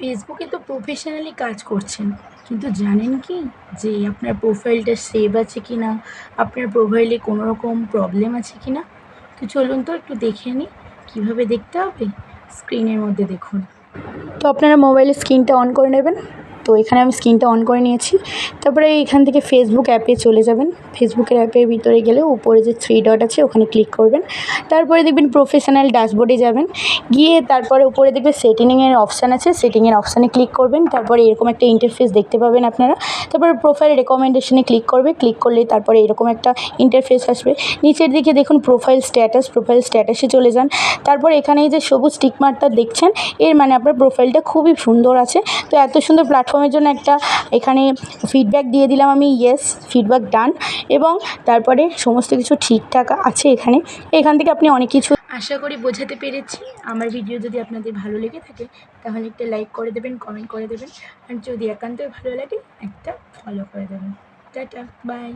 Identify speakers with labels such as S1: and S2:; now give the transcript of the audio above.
S1: ফেসবুকে তো প্রফেশনালি কাজ করছেন। কিন্তু জানেন কি? যে আপনার প্রোফাইলটা সেভ আছে কি না আপনার প্রোফাইলে কোনো রকম প্রবলেম আছে কি না তো চলুন তো একটু দেখে নিই কীভাবে দেখতে হবে? স্ক্রিনের মধ্যে দেখুন। তো আপনারা মোবাইলের স্ক্রিনটা অন করে নেবেন। তো এখানে আমি স্ক্রিনটা অন করে নিয়েছি। তারপরে এখান থেকে ফেসবুক অ্যাপে চলে যাবেন। ফেসবুকের অ্যাপের ভিতরে গেলে উপরে যে থ্রি ডট আছে, ওখানে ক্লিক করবেন। তারপরে দেখবেন প্রফেশনাল ড্যাশবোর্ডে যাবেন। গিয়ে তারপরে উপরে দেখবেন সেটিংয়ের অপশান আছে। সেটিংয়ের অপশানে ক্লিক করবেন। তারপরে এরকম একটা ইন্টারফেস দেখতে পাবেন আপনারা। তারপরে প্রোফাইল রেকমেন্ডেশনে ক্লিক করবে। ক্লিক করলে তারপরে এরকম একটা ইন্টারফেস আসবে। নিচের দিকে দেখুন প্রোফাইল স্ট্যাটাস প্রোফাইল স্ট্যাটাসে চলে যান। তারপর এখানে যে সবুজ টিক মার্কটা দেখছেন, এর মানে আপনার প্রোফাইলটা খুবই সুন্দর আছে। তো এত সুন্দর প্ল্যাটফর্মের জন্য একটা এখানে ফিডব্যাক দিয়ে দিলাম আমি ইয়েস ফিডব্যাক ডান এবং তারপরে সমস্ত কিছু ঠিকঠাক আছে এখানে। এখান থেকে আপনি অনেক কিছু আশা করি বোঝাতে পেরেছি। আমার ভিডিও যদি আপনাদের ভালো লেগে থাকে, তাহলে একটা লাইক করে দেবেন কমেন্ট করে দেবেন। আর যদি একান্তই ভালো লাগে, একটা ফলো করে দেবেন। Tata bye